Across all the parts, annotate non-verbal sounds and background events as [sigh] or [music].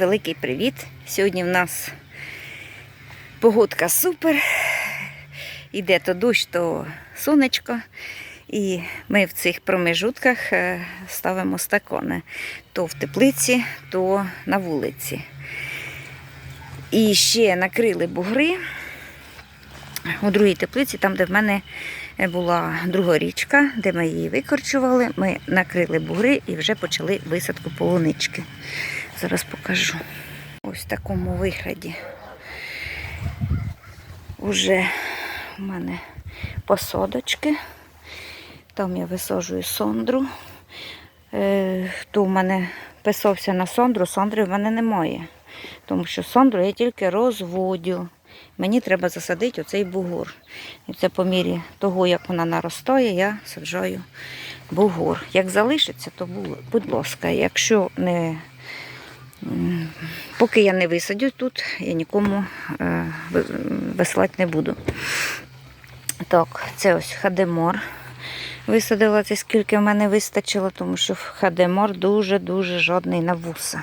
Великий привіт! Сьогодні в нас погодка супер. Іде то дощ, то сонечко. І ми в цих промежутках е, ставимо стакони то в теплиці, то на вулиці. І ще накрили бугри у другій теплиці, там, де в мене була друга річка, де ми її викорчували. Ми накрили бугри і вже почали висадку полунички. Зараз покажу. Ось в такому вигляді. Уже в мене посадочки. Там я висаджую сондру. Е, Хто в мене писався на сондру, сондри в мене немає. Тому що сондру я тільки розводю. Мені треба засадити оцей бугор. І це по мірі того, як вона наростає, я саджаю бугор. Як залишиться, то будь ласка. Якщо не Поки я не висадю тут, я нікому е, висилати не буду. Так, це ось хадемор. Висадила це скільки в мене вистачило, тому що хадемор дуже-дуже жодний на вуса.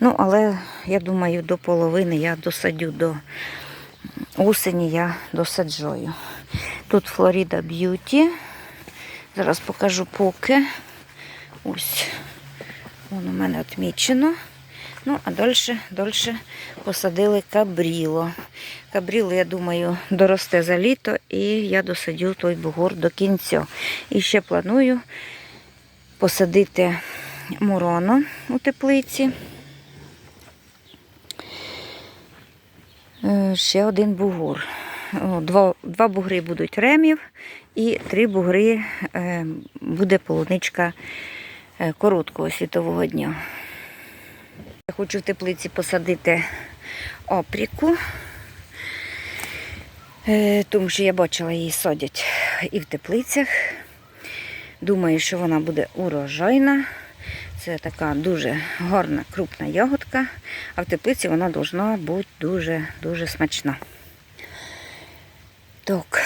Ну, але я думаю, до половини я досадю до осені, я досаджую. Тут Флорида Б'юті. Зараз покажу поки. Ось. Вон у мене відмічено. Ну, а далі, далі посадили кабріло. Кабріло, я думаю, доросте за літо і я досадю той бугор до кінця. І ще планую посадити мурону у теплиці. Е, Ще один бугор. Два, два бугри будуть ремів і три бугри е, буде полуничка е, короткого світового дня. Я хочу в теплиці посадити опріку, е, тому що я бачила її садять і в теплицях. Думаю, що вона буде урожайна. Це така дуже гарна, крупна ягодка, а в теплиці вона повинна бути дуже-дуже смачна. Так.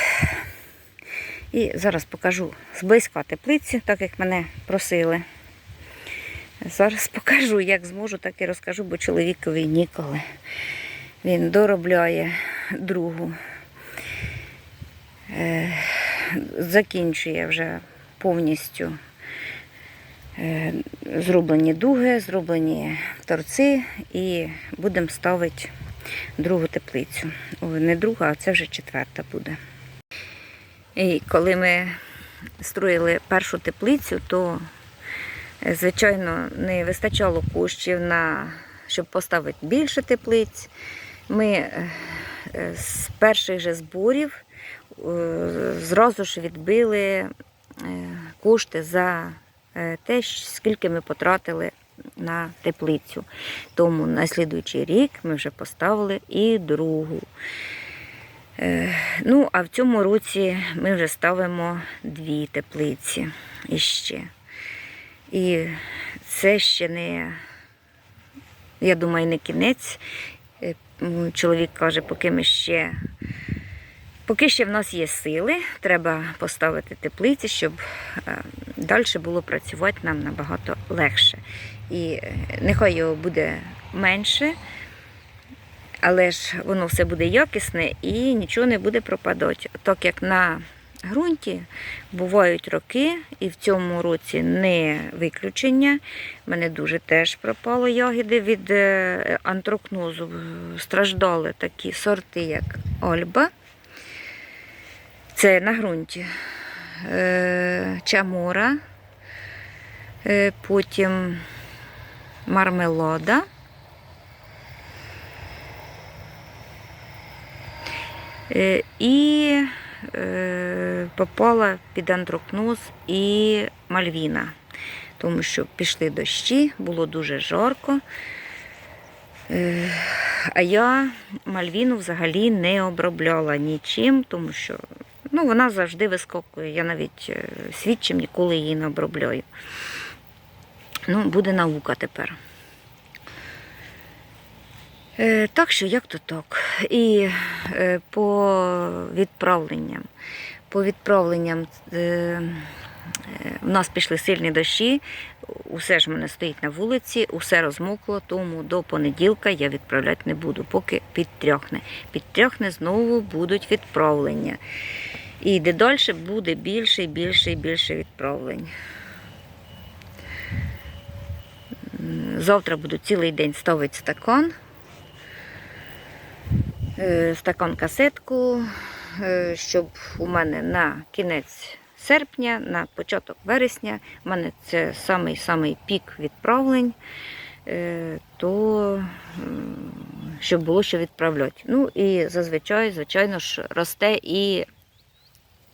І зараз покажу зблизька теплиці, так як мене просили. Зараз покажу, як зможу, так і розкажу, бо чоловікові ніколи. Він доробляє другу. Е, Закінчує вже повністю е, зроблені дуги, зроблені торці і будемо ставити другу теплицю. Ой, Не друга, а це вже четверта буде. І коли ми строїли першу теплицю, то Звичайно, не вистачало коштів на щоб поставити більше теплиць. Ми е, з перших же зборів е, зразу ж відбили е, кошти за те, скільки ми потратили на теплицю. Тому на слідуючий рік ми вже поставили і другу. Ну, а в цьому році ми вже ставимо дві теплиці іще. І це ще не, я думаю, не кінець. Е, Чоловік каже, поки ми ще, поки ще в нас є сили, треба поставити теплиці, щоб далі було працювати нам набагато легше. І е, нехай його буде менше, але ж воно все буде якісне і нічого не буде пропадати. Так як на ґрунті бувають роки, і в цьому році не виключення. У мене дуже теж пропало ягоди від е, антрокнозу. Страждали такі сорти, як Ольба. Це на ґрунті. Е, Чамура, е, потім мармелода. Е, І попала під антрокноз і мальвіна, тому що пішли дощі, було дуже жарко. Е, А я мальвіну взагалі не обробляла нічим, тому що ну, вона завжди вискокує. Я навіть е, свідчим ніколи її не обробляю. Ну, буде наука тепер. Е, Так що як то так. І е, по відправленням. По відправленням е, в нас пішли сильні дощі. усе ж в мене стоїть на вулиці, усе розмокло, тому до понеділка я відправляти не буду, поки підтряхне. Підтряхне, знову будуть відправлення. І де далі буде більше і більше і більше відправлень. Завтра буду цілий день ставити стакан. Е, Стакан касетку, е, щоб у мене на кінець серпня, на початок вересня, у мене це самий самий пік відправлень, е, то щоб було що відправляти. Ну і зазвичай, звичайно ж, росте і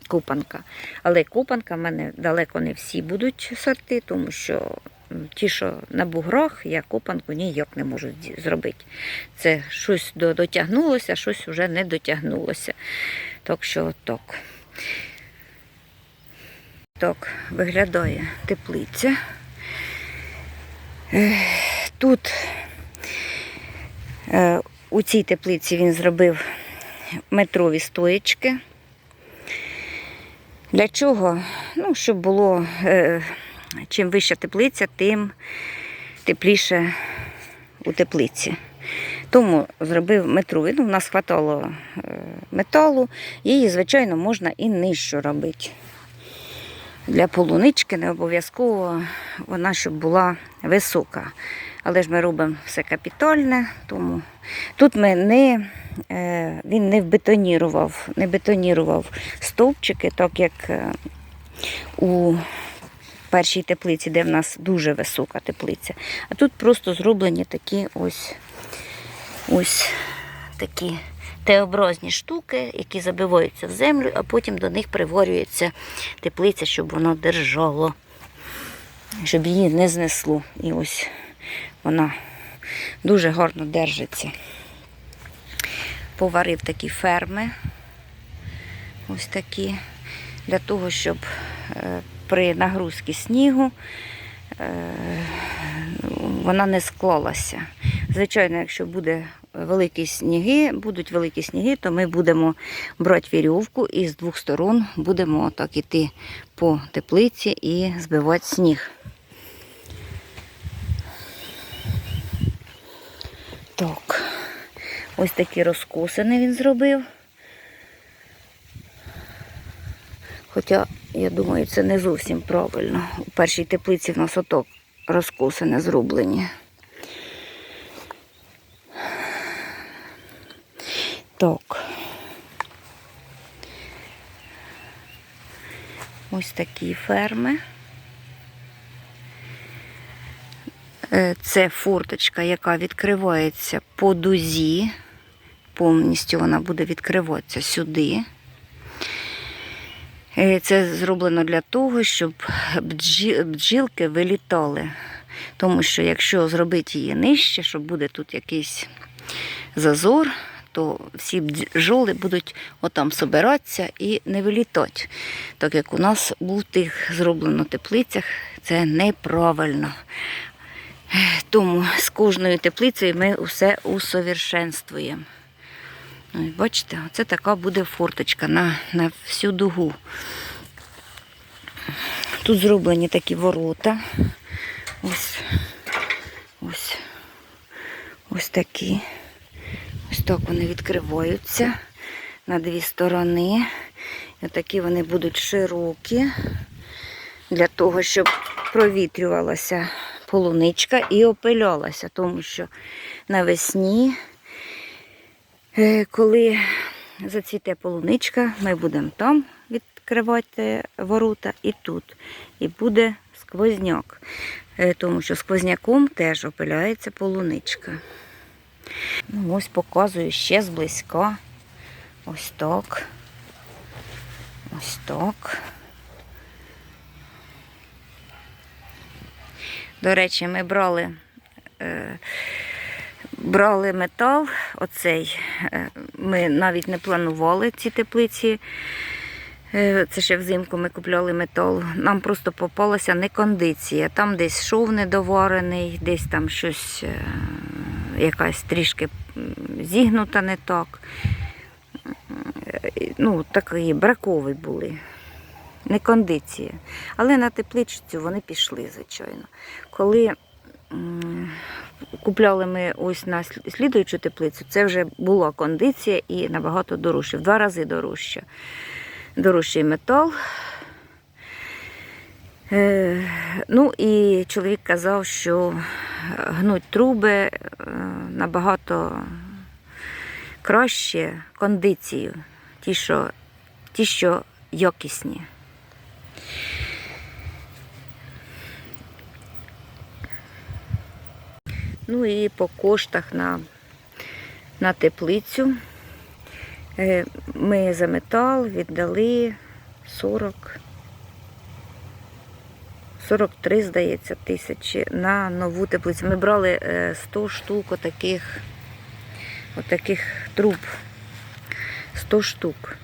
купанка. Але купанка в мене далеко не всі будуть сорти, тому що ті, що на буграх, я купанку ніяк не можу зробити. Це щось до- дотягнулося, щось вже не дотягнулося. Так що отак. Так виглядає теплиця. Тут е, у цій теплиці він зробив метрові стоєчки. Для чого? Ну, щоб було, е, чим вища теплиця, тим тепліше у теплиці. Тому зробив метрові. Ну, в нас хватало е, металу, її, звичайно, можна і нижче робити. Для полунички не обов'язково вона щоб була висока. Але ж ми робимо все капітальне, тому тут ми не, е, він не бетонірував, не бетонірував стовпчики, так як е, у першій теплиці, де в нас дуже висока теплиця. А тут просто зроблені такі ось, ось такі Т-образні штуки, які забиваються в землю, а потім до них приварюється теплиця, щоб воно держало, щоб її не знесло. І ось вона дуже гарно держиться. Поварив такі ферми, ось такі, для того, щоб е, при нагрузці снігу е, вона не склалася. Звичайно, якщо буде великі сніги, будуть великі сніги, то ми будемо брати вірьовку і з двох сторон будемо так іти по теплиці і збивати сніг. Так, ось такі розкосини він зробив. Хоча, я думаю, це не зовсім правильно. У першій теплиці в нас оток розкосини зроблені. Так. Ось такі ферми. Е, Це форточка, яка відкривається по дузі. Повністю вона буде відкриватися сюди. Це зроблено для того, щоб бджілки вилітали. Тому що якщо зробити її нижче, щоб буде тут якийсь зазор, то всі бджоли будуть отам собиратися і не вилітати. Так як у нас у тих зроблено теплицях, це неправильно. Тому з кожною теплицею ми все усовершенствуємо. І бачите, оце така буде форточка на, на всю дугу. Тут зроблені такі ворота. Ось, ось, ось такі. Ось так вони відкриваються на дві сторони. І такі вони будуть широкі для того, щоб провітрювалася полуничка і опилялася, тому що навесні, коли зацвіте полуничка, ми будемо там відкривати ворота і тут. І буде сквозняк, Е, тому що сквозняком теж опиляється полуничка. Ну, ось показую ще зблизька. Ось так. Ось так. До речі, ми брали, е, брали метал, оцей. Е, ми навіть не планували ці теплиці. Е, Це ще взимку ми купляли метал. Нам просто попалася некондиція. Там десь шов недоварений, десь там щось, е, якась трішки зігнута не так. Ну, такі бракові були. не кондиція. Але на тепличцю вони пішли, звичайно. Коли купляли ми ось на слідуючу теплицю, це вже була кондиція і набагато дорожче, в два рази дорожче. Дорожчий метал. Е, ну і чоловік казав, що гнуть труби е, набагато краще кондицію, ті, що, ті, що якісні. Ну і по коштах на, на теплицю е, ми за метал віддали 40. 43, здається, тисячі на нову теплицю. Ми брали е, 100 штук отаких, отаких труб. 100 штук.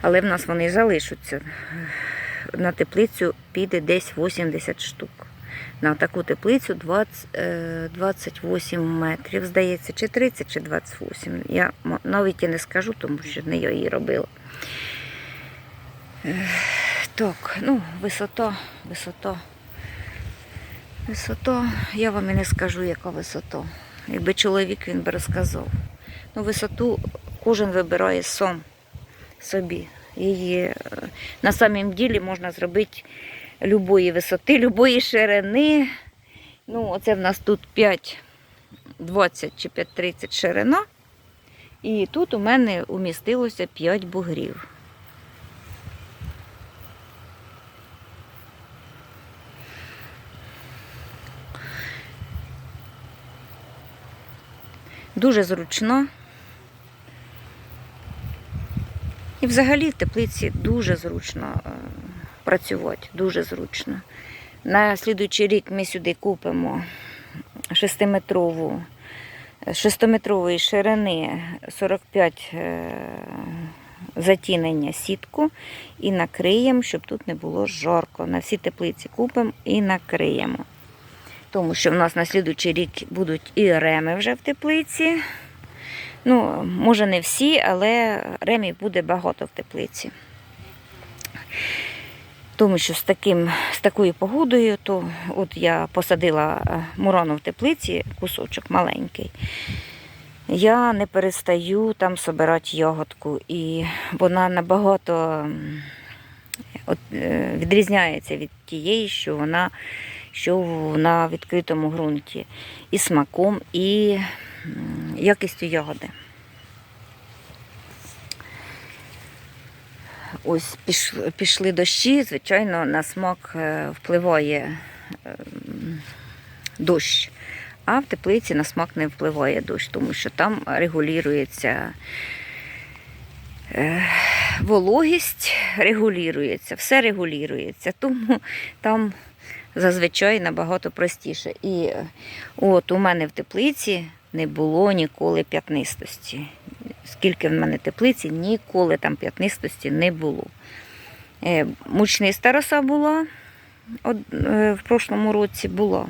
Але в нас вони залишаться. На теплицю піде десь 80 штук. На таку теплицю 20, е, 28 метрів, здається, чи 30, чи 28. Я навіть і не скажу, тому що не я її робила. Е, Так, ну, висота, висота. Висота, я вам і не скажу, яка висота. Якби чоловік він би розказав. Ну, висоту кожен вибирає сам собі. Її е, на самім ділі можна зробити любої висоти, любої ширини. Ну, оце в нас тут 5,20 чи 5,30 ширина. І тут у мене умістилося 5 бугрів. Дуже зручно. І взагалі в теплиці дуже зручно е, працювати, дуже зручно. На слідуючий рік ми сюди купимо 6-метрову, 6-метрової ширини 45 е, затінення сітку і накриємо, щоб тут не було жарко. На всі теплиці купимо і накриємо. Тому що в нас на слідуючий рік будуть і реми вже в теплиці. Ну, може, не всі, але ремів буде багато в теплиці. Тому що з, таким, з такою погодою, то от я посадила е, мурону в теплиці, кусочок маленький. Я не перестаю там собирати ягодку, і вона набагато е, відрізняється від тієї, що вона що на відкритому ґрунті. І смаком, і якістю ягоди. Ось піш- пішли дощі, звичайно, на смак е, впливає ем, дощ. А в теплиці на смак не впливає дощ, тому що там регулюється е, вологість, регулюється, все регулюється. Тому там зазвичай набагато простіше. І от у мене в теплиці не було ніколи п'ятнистості. Скільки в мене теплиці, ніколи там п'ятнистості не було. Е, Мучниста роса була е, в прошлому році була.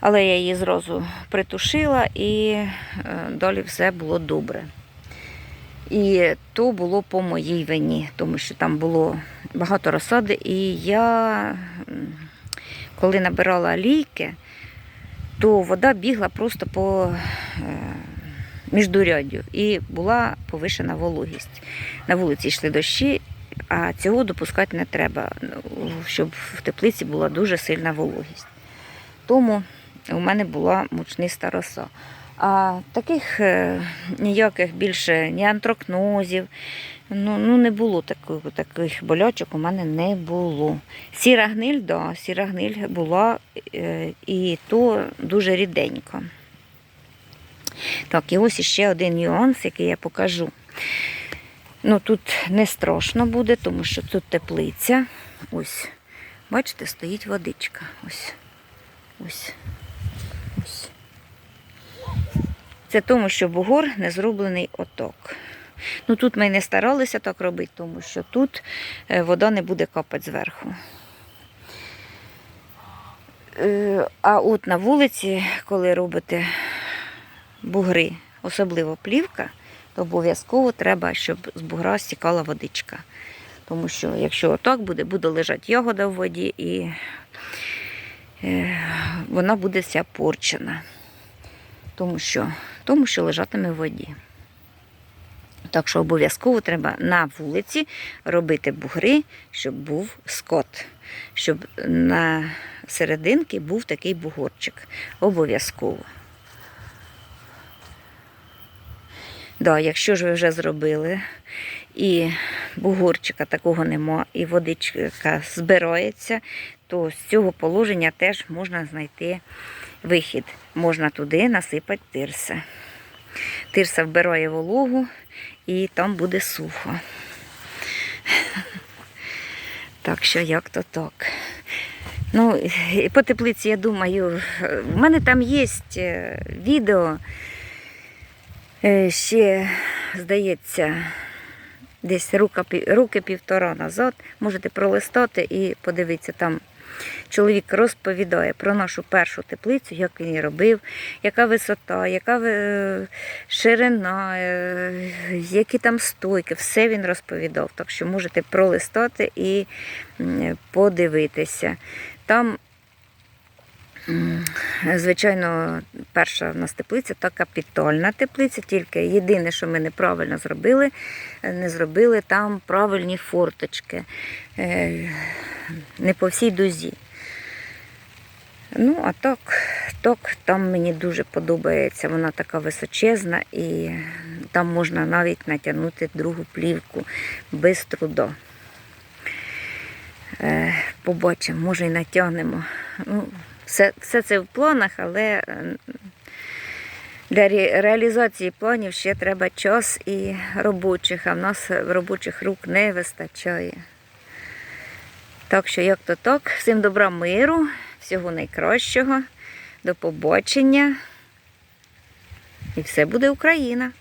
Але я її зразу притушила і е, далі все було добре. І то було по моїй вині, тому що там було багато розсади, і я, коли набирала лійки, то вода бігла просто по міждуряддю і була повишена вологість. На вулиці йшли дощі, а цього допускати не треба, ну, щоб в теплиці була дуже сильна вологість. Тому у мене була мучниста роса. А таких е, ніяких більше ні антрокнозів, ну, ну не було таких, таких болячок, у мене не було. Сіра гниль, да, сіра гниль була е, і то дуже ріденько. Так, і ось іще один нюанс, який я покажу. Ну, тут не страшно буде, тому що тут теплиця. Ось, бачите, стоїть водичка. Ось. Ось. Ось. Це тому, що бугор не зроблений оток. Ну тут ми не старалися так робити, тому що тут е, вода не буде капати зверху. Е, А от на вулиці, коли робите бугри, особливо плівка, то обов'язково треба, щоб з бугра стікала водичка. Тому що якщо отак буде, буде лежати ягода в воді і е, вона буде вся порчена. Тому що, тому що лежатиме в воді. Так що обов'язково треба на вулиці робити бугри, щоб був скот, щоб на серединки був такий бугорчик. Обов'язково. Да, якщо ж ви вже зробили і бугорчика такого нема, і водичка збирається, то з цього положення теж можна знайти вихід. Можна туди насипати тирса. Тирса вбирає вологу і там буде сухо. [laughs] Так що як то так. Ну, по теплиці, я думаю, в мене там є е, відео. Е, Ще, здається, десь рука, руки півтора назад. Можете пролистати і подивитися там. Чоловік розповідає про нашу першу теплицю, як він її робив, яка висота, яка е, ширина, е, які там стойки, все він розповідав. Так що можете пролистати і подивитися. Там Звичайно, перша в нас теплиця та капітальна теплиця, тільки єдине, що ми неправильно зробили, не зробили там правильні форточки, е, не по всій дузі. Ну, а так, так, там мені дуже подобається, вона така височезна і там можна навіть натягнути другу плівку без труда. Е, Побачимо, може і натягнемо. Ну, все, все це в планах, але е, для реалізації планів ще треба час і робочих, а в нас робочих рук не вистачає. Так що, як то так, всім добра миру, всього найкращого, до побачення. І все буде Україна.